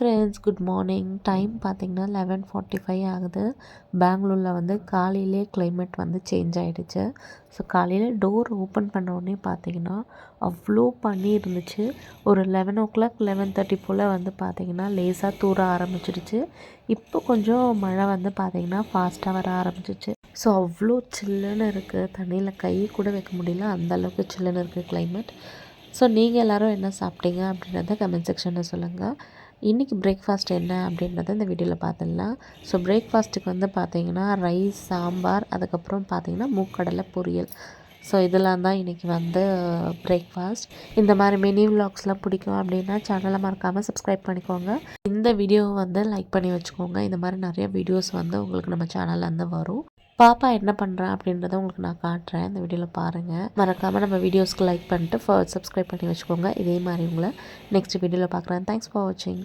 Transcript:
Friends good morning time பார்த்தீங்கன்னா eleven forty five ஆகுது. பெங்களூரில் வந்து காலையிலே கிளைமேட் வந்து சேஞ்ச் ஆகிடுச்சு ஸோ காலையில் டோர் ஓப்பன் பண்ண உடனே பார்த்தீங்கன்னா அவ்வளோ பனி இருந்துச்சு. ஒரு eleven o'clock eleven thirty போல் வந்து பார்த்தீங்கன்னா லேசாக தூர ஆரம்பிச்சிடுச்சு. இப்போ கொஞ்சம் மழை வந்து பார்த்திங்கன்னா ஃபாஸ்ட்டாக வர ஆரம்பிச்சிச்சு. ஸோ அவ்வளோ சில்லுன்னு இருக்குது தண்ணியில் கை கூட வைக்க முடியல. அந்த அளவுக்கு சில்லுன்னு இருக்குது கிளைமேட் ஸோ நீங்கள் எல்லோரும் என்ன சாப்பிட்டீங்க அப்படின்றத கமெண்ட் செக்ஷனில் சொல்லுங்கள் இன்றைக்கி பிரேக்ஃபாஸ்ட் என்ன அப்படின்றத இந்த வீடியோவில் பார்த்துடலாம். ஸோ பிரேக்ஃபாஸ்ட்டுக்கு வந்து பார்த்தீங்கன்னா ரைஸ் சாம்பார் அதுக்கப்புறம் பார்த்தீங்கன்னா மூக்கடலை பொரியல். ஸோ இதெல்லாம் தான் இன்றைக்கி வந்து uh, பிரேக்ஃபாஸ்ட் இந்த மாதிரி மினி விலாக்ஸ்லாம் பிடிக்கும் அப்படின்னா சேனலை மறக்காமல் சப்ஸ்கிரைப் பண்ணிக்கோங்க. இந்த வீடியோவை வந்து லைக் பண்ணி வச்சுக்கோங்க. இந்த மாதிரி நிறைய வீடியோஸ் வந்து உங்களுக்கு நம்ம சேனலில் வரும். பாப்பா என்ன பண்ணுறேன் அப்படின்றத உங்களுக்கு நான் காட்டுறேன். இந்த வீடியோவில் பாருங்கள் மறக்காமல் நம்ம வீடியோஸ்க்கு லைக் பண்ணிட்டு சப்ஸ்கிரைப் பண்ணி வச்சுக்கோங்க. இதே மாதிரி உங்களை நெக்ஸ்ட் வீடியோவில் பார்க்குறேன் தேங்க்ஸ் ஃபார் வாட்சிங்